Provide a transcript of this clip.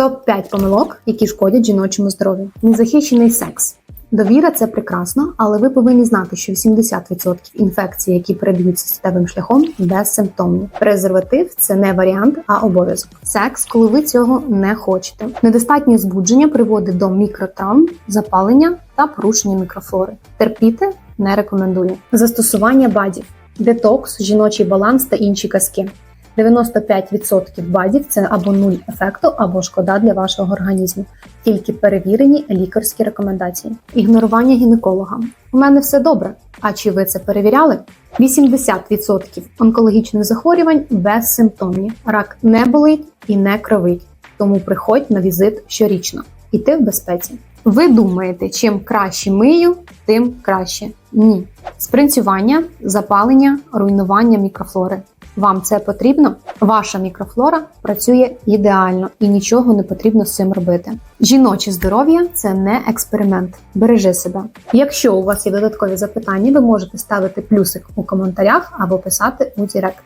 Топ-5 помилок, які шкодять жіночому здоров'ю. Незахищений секс. Довіра це прекрасно, але ви повинні знати, що 80% інфекцій, які передаються статевим шляхом, безсимптомні. Презерватив це не варіант, а обов'язок. Секс, коли ви цього не хочете. Недостатнє збудження приводить до мікротравм, запалення та порушення мікрофлори. Терпіти не рекомендую. Застосування бадів, детокс, жіночий баланс та інші казки. 95% бадів це або нуль ефекту, або шкода для вашого організму. Тільки перевірені лікарські рекомендації. Ігнорування гінеколога. У мене все добре. А чи ви це перевіряли? 80% онкологічних захворювань безсимптомні. Рак не болить і не кровить. Тому приходь на візит щорічно. І ти в безпеці. Ви думаєте, чим краще мию, тим краще. Ні. Спринцювання, запалення, руйнування мікрофлори. Вам це потрібно? Ваша мікрофлора працює ідеально і нічого не потрібно з цим робити. Жіноче здоров'я це не експеримент. Бережи себе. Якщо у вас є додаткові запитання, ви можете ставити плюсик у коментарях або писати у Директ.